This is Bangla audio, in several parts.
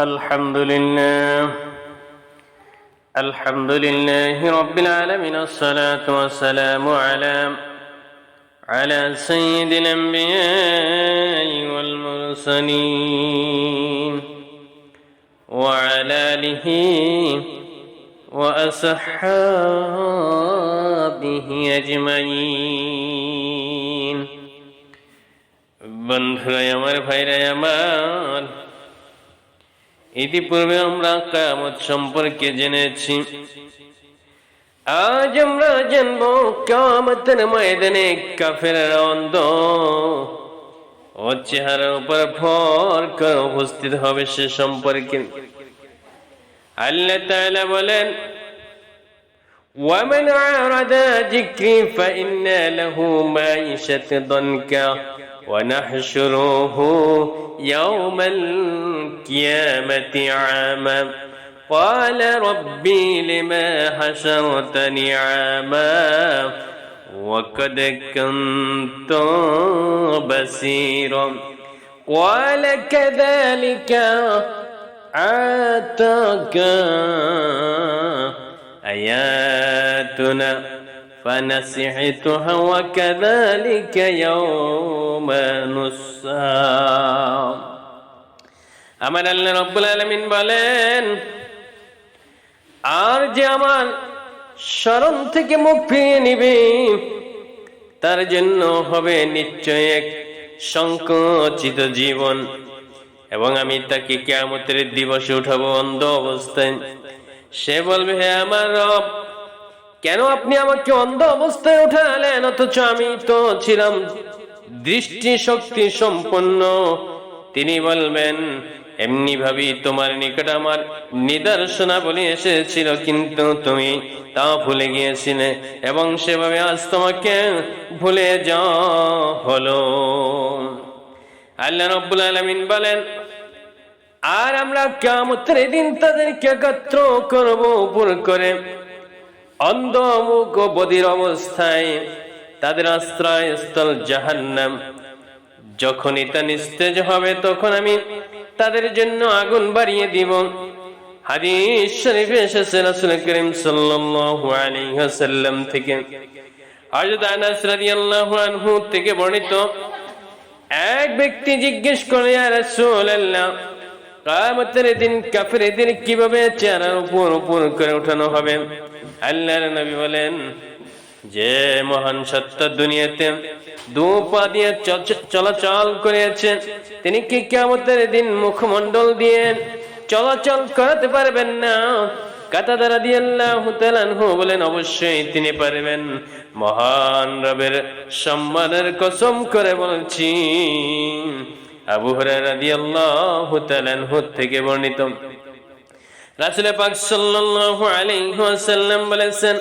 الحمد لله الحمد لله رب العالمين الصلاة والسلام على على سيد الأنبياء والمرسلين وعلى آله وأصحابه أجمعين বন্ধুরাই আমার ভাইরাই আমার ইতিপূর্বে আমরা কামত সম্পর্কে জেনেছি আজ আমরা জানব কামতের ময়দানে কাফের অন্ধ ও চেহারার উপর ভর করে উপস্থিত হবে সে সম্পর্কে আল্লাহ তাআলা বলেন ومن أعرض ذكري فإن له معيشة ضنكا ونحشره يوم القيامة عاما. قال ربي لما حشرتني عاما؟ وقد كنت بصيرا. قال كذلك عاتاك آياتنا. فنسحتها وكذلك يوم نسام আমার আল্লাহ রব্বুল আলমিন বলেন আর যে আমার স্মরণ থেকে মুখ ফিরিয়ে নিবে তার জন্য হবে নিশ্চয় এক সংকোচিত জীবন এবং আমি তাকে কেয়ামতের দিবসে উঠাবো অন্ধ অবস্থায় সে বলবে হে আমার রব কেন আপনি আমাকে অন্ধ অবস্থায় উঠালেন? অথচ আমি তো ছিলাম দৃষ্টি শক্তি সম্পন্ন। তিনি বলবেন, এমনি ভাবি তোমার নিকট আমার নিদর্শনাবলী এসেছিল, কিন্তু তুমি তা ভুলে গিয়েছিলে এবং সেভাবে আজ তোমাকে ভুলে যাওয়া হলো। আল্লাহ রব্বুল আলমিন বলেন, আর আমরা কামতের দিন তাদেরকে একত্র করব উপর করে। অন্ধ বদির অবস্থায় তাদের আশ্রয় স্থল জাহান্নাম। যখন এটা নিস্তেজ হবে, তখন আমি তাদের জন্য আগুন বাড়িয়ে দিব। করিম থেকে। থেকে বর্ণিত, এক ব্যক্তি জিজ্ঞেস করে কীভাবে চেহারার উপর উপর করে উঠানো হবে? আল্লাহর নবী বলেন, যে মহান সত্য দুনিয়াতে দিয়ে চলাচল করেছেন তিনি কি কেমতের দিন মুখমন্ডল দিয়ে চলাচল করাতে পারবেন না? কাতাদারা দিয়ে আল্লাহ বলেন, অবশ্যই তিনি পারবেন। মহান রবের সম্মানের কসম করে বলছি, আবু হুরায়রা রাদিয়াল্লাহু তাআলা থেকে বর্ণিত রাসূল পাক সাল্লাল্লাহু আলাইহি ওয়াসাল্লাম বলেছেন,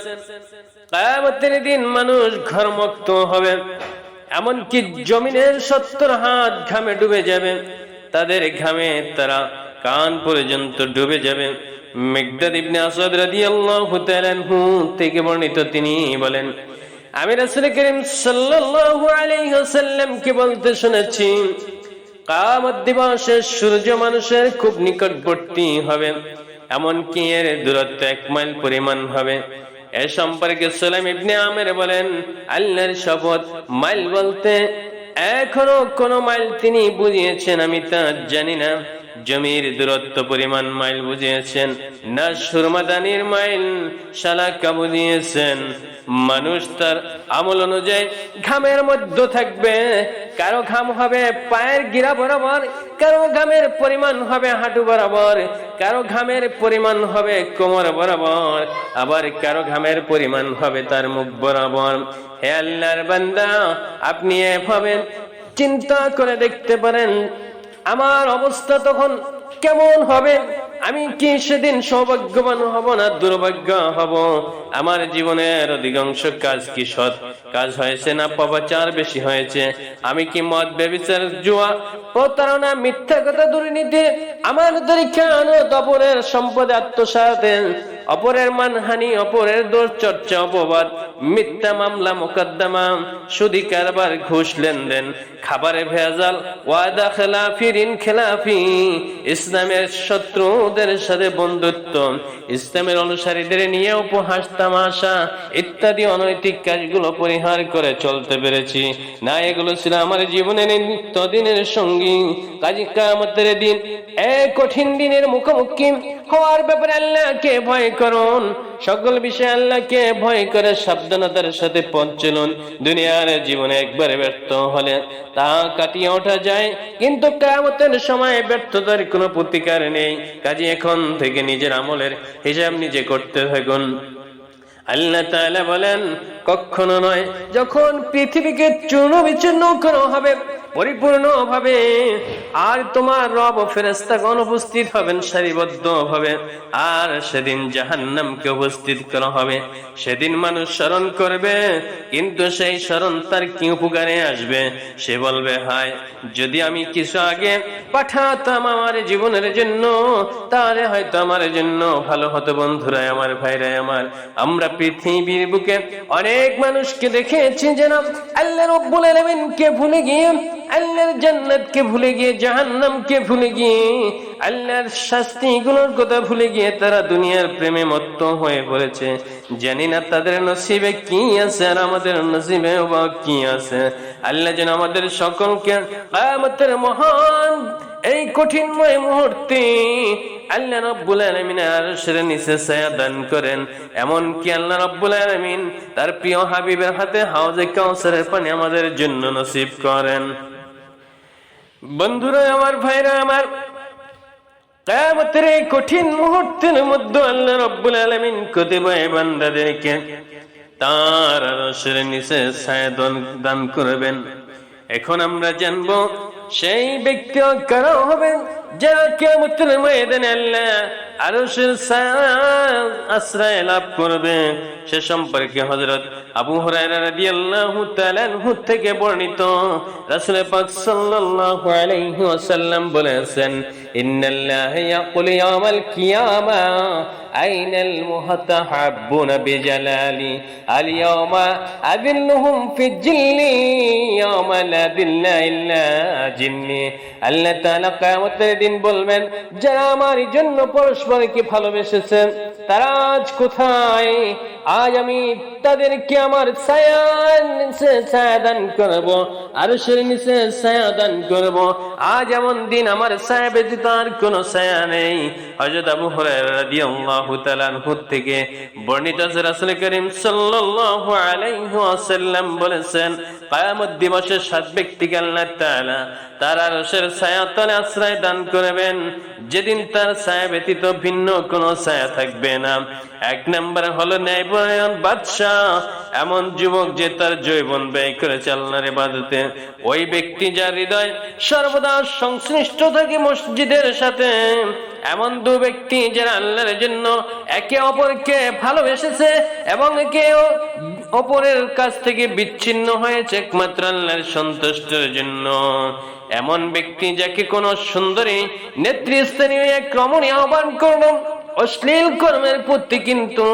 কিয়ামতের দিন মানুষ ঘরমুক্ত হবে, এমনকি জমিনের সত্তর হাত ঘামে ডুবে যাবে। তাদের ঘামে তারা কান পর্যন্ত ডুবে যাবে। মেঘদাদ ইবনে আসাদ রাদিয়াল্লাহু তাআলা থেকে বর্ণিত তিনি বলেন, আমি রাসূল করিম সাল্লাল্লাহু আলাইহি ওয়াসাল্লাম কে বলতে শুনেছি কামত দিবসে সূর্য মানুষের খুব নিকটবর্তী হবে। এমনকি এর দূরত্ব এক মাইল পরিমাণ হবে। এ সম্পর্কে সালাম ইবনে আমের বলেন, আল্লাহর শপথ মাইল বলতে এখনও কোন মাইল তিনি বুঝিয়েছেন, আমি তা জানি না। জমির দূরত্ব পরিমাণ মাইল বুঝিয়েছেন, না সুরমাদানির মাইল শালাকা বুঝিয়েছেন। মানুষ তার আমল অনুযায়ী ঘামের মধ্যে থাকবে কারও ঘাম হবে পায়ের গিরা বরাবর, কারও ঘামের পরিমাণ হবে হাঁটু বরাবর, কারও ঘামের পরিমাণ হবে কোমর বরাবর, আবার কারও ঘামের পরিমাণ হবে তার মুখ বরাবর। হে আল্লাহর বান্দা, আপনি এভাবে চিন্তা করে দেখতে পারেন, আমার অবস্থা তখন কেমন হবে? আমি কি সেদিন সৌভাগ্যবান হব না দুর্ভাগ্য হব? আমার জীবনের অধিকাংশ কাজ কি সৎ? কাজ হয়েছে না পাপাচার? বেশি হয়েছে। আমি কি মদ বেবিচার জুয়া, প্রতারণা, মিথ্যা কথা, দুর্নীতি, আমার দরীক্ষা দপরের সম্পদে আত্মসাতে, অপরের মানহানি, অপরের দোষ চর্চা অপবাদ, মিথ্যা মামলা, মোকদ্দমা, সুদি কারবার, ঘুষ লেনদেন, খাবারে ভেজাল, ওয়াদা, খেলাফি, ঋণ, খেলাফি, ইসলামের শত্রুদের সাথে বন্ধুত্ব। ইসলামের অনুসারীদের নিয়ে উপহাস, তামাশা ইত্যাদি অনৈতিক কাজগুলো পরিহার করে চলতে পেরেছি। না, এগুলো ছিল আমার জীবনের নিত্যদিনের সঙ্গী। কাজী কামতের দিন এক কঠিন দিনের মুখোমুখি হওয়ার ব্যাপারে আল্লাহকে ভয় করুন। সকল বিষয়ে আল্লাহকে ভয় করে সাবধানতার সাথে পথ চলুন। দুনিয়ার জীবনে একবারে ব্যর্থ হলে তা কাটিয়ে ওঠা যায়। কিন্তু কামতের সময় ব্যর্থতার কোনো প্রতিকার নেই। কাজে এখন থেকে নিজের আমলের হিসাব নিজে করতে থাকুন। আল্লাহ বলেন, কখনো নয়, যখন পৃথিবীকে চূর্ণ বিচ্ছিন্ন করা হবে পরিপূর্ণ ভাবে আর তোমার রব ফেরেস্তাগণ উপস্থিত হবেন সারিবদ্ধ ভাবে আর সেদিন জাহান্নামকে উপস্থিত করা হবে। সেদিন মানুষ স্মরণ করবে, কিন্তু সেই স্মরণ তার কি উপকারে আসবে? সে বলবে, হায়, যদি আমি কিছু আগে পাঠাতাম আমার জীবনের জন্য, তাহলে হয়তো আমার জন্য ভালো হতো বন্ধুরা, আমার ভাইরা, আমার। আমরা পৃথিবীর বুকে অনেক মানুষকে দেখেছি যেন আল্লাহ রব্বুল আলামিনকে ভুলে গিয়ে আল্লাহর জান্নাতকে ভুলে গিয়ে, জাহান্নামকে ভুলে গিয়ে, আল্লাহর শাস্তিগুলোর কথা ভুলে গিয়ে তারা দুনিয়ার প্রেমে মত্ত হয়ে পড়েছে। জানি না তাদের নসিবে কি আছে আর আমাদের নসিবে বা কি আছে। আল্লাহ যেন আমাদের সকলকে কিয়ামতের মহান এই কঠিনময় মুহূর্তে আল্লাহ রব্বুল আলামিন আরশের নিচে ছায়া দান করেন। এমন কি আল্লাহ রব্বুল আলামিন তার প্রিয় হাবিবের হাতে হাউজে কাউসারের পানি আমাদের জন্য নসিব করেন। বন্ধুরা, আমার ভাইরা, আমার কায়ামতের কঠিন মুহূর্তের মধ্যে আল্লাহ রব্বুল আলামিন কতিপয় বান্দাদেরকে তার আরশের নিচে ছায়া দান- করবেন। এখন আমরা জানব, সেই ব্যক্তি কারা হবেন? যারা আল্লাহ আরশের আশ্রয় লাভ করবে, সে সম্পর্কে হযরত আবু হুরায়রা রাদিয়াল্লাহু তাআলা থেকে বর্ণিত রাসূল পাক সাল্লাল্লাহু আলাইহি ওয়াসাল্লাম বলেছেন ইন্নাল্লাহা ইয়াকুলু ইয়াওমাল কিয়ামা, আইনাল মুহতাহাব্বুনা বিজালালি, আল ইয়াওমা আযিল্লুহুম ফি জিল্লি, ইয়াওমা লা দিল্লা ইল্লা জিন্নি আল্লাহ তাআলা কিয়ামতের দিন বলবেন, যারা আমার জন্য পরস্পরকে ভালোবেসেছেন তারা আজ কোথায়? আজ আমি তাদেরকে আমার ছায়া নিচে ছায়া দান আজ এমন দিন আমার ছায়া ব্যতীত আর কোনো ছায়া নেই। আবু থেকে বর্ণিত করিম বলেছেন সাত তার ছায়া তলে আশ্রয় দান করবেন। যেদিন তার ছায়া ব্যতীত ভিন্ন কোনো ছায়া থাকবে না। এক নম্বর হলো ন্যায়পরায়ণ বাদশাহ। এমন যুবক যে তার জৈবন ব্যয় করেছে আল্লাহর ইবাদতে। ওই ব্যক্তি যার হৃদয় সর্বদা সংশ্লিষ্ট থাকে মসজিদের সাথে, এমন দু ব্যক্তি যারা আল্লাহর জন্য একে অপরকে ভালোবেসেছে এবং একে অপরের কাছ থেকে বিচ্ছিন্ন হয়েছে একমাত্র আল্লাহর সন্তুষ্টের জন্য। এমন ব্যক্তি যাকে কোন সুন্দরী নেতৃস্থানীয় এক রমণী আহ্বান করল অশ্লীল কর্মের প্রতি কিন্তু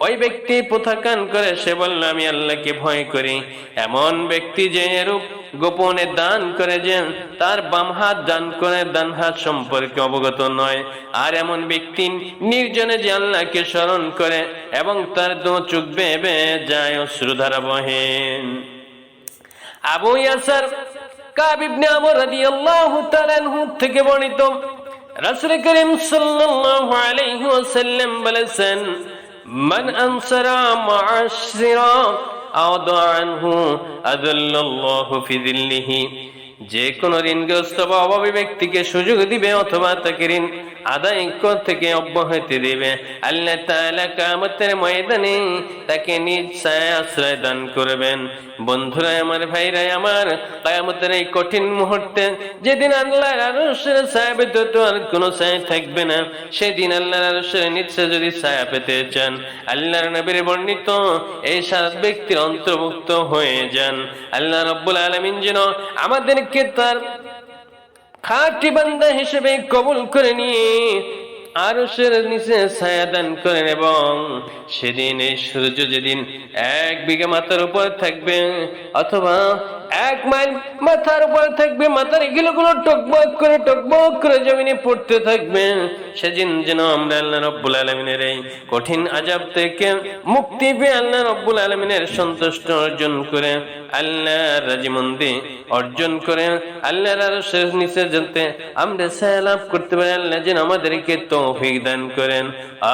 ওই ব্যক্তি প্রথাকান করে, সে বলল, আমি আল্লাহকে ভয় করি। এমন ব্যক্তি যে এরূপ গোপনে দান করে যে তার বাম হাত দান করে দান হাত সম্পর্কে অবগত নয়। আর এমন ব্যক্তি নির্জনে যে আল্লাহকে স্মরণ করে এবং তার দো চোখ বেবে যায় অশ্রুধারা বহেন আবু ইয়াসার কাব ইবনে আমর রাদিয়াল্লাহু তাআলা থেকে বর্ণিত রাসূল করিম সাল্লাল্লাহু আলাইহি ওয়াসাল্লাম বলেছেন মান الصراط মুআশিরা عنه أذل الله في ذله. যে কোনো ঋণগ্রস্ত বা অভাবী ব্যক্তিকে সুযোগ দিবে অথবা তাকে ঋণ আদায় থেকে অব্যাহতি দিবে। আল্লাহ তাআলা কিয়ামতের ময়দানে তাকে নিজ ছায়া আশ্রয় দান করবেন। বন্ধুরা, আমার ভাইরা, আমার কিয়ামতের এই কঠিন মুহূর্তে যেদিন আল্লাহর আরশের ছায়া ব্যতীত আর কোনো ছায়া থাকবে না, সেদিন আল্লাহর আরশের নিচে যদি ছায়া পেতে চান, আল্লাহর নবীর বর্ণিত এই সাত ব্যক্তির অন্তর্ভুক্ত হয়ে যান। আল্লাহ রব্বুল আলামিন যেন আমাদেরকে তার খাঁটি বান্দা হিসেবে কবুল করে নিয়ে আরশের নিচে ছায়া দান করেন এবং সেদিন এই সূর্য যেদিন এক বিঘা মাথার উপর থাকবে, অথবা এক মাইল মাথার উপর থাকবে, মাথার এগুলো গুলো টকবক করে টকবক করে জমিনে পড়তে থাকবে। সেদিন যেন আমরা আল্লাহ রব্বুল আলমিনের এই কঠিন আজাব থেকে মুক্তি পেয়ে আল্লাহ রব্বুল আলমিনের সন্তুষ্ট অর্জন করে আল্লাহ রাজিমন্দি অর্জন করে, আল্লাহর আরও শেষ নিচে যেতে আমরা সালাপ করতে পারি, আল্লাহ যেন আমাদেরকে তৌফিক দান করেন।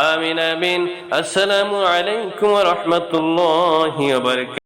আমিন আমিন। আসসালামু আলাইকুম রহমতুল্লাহ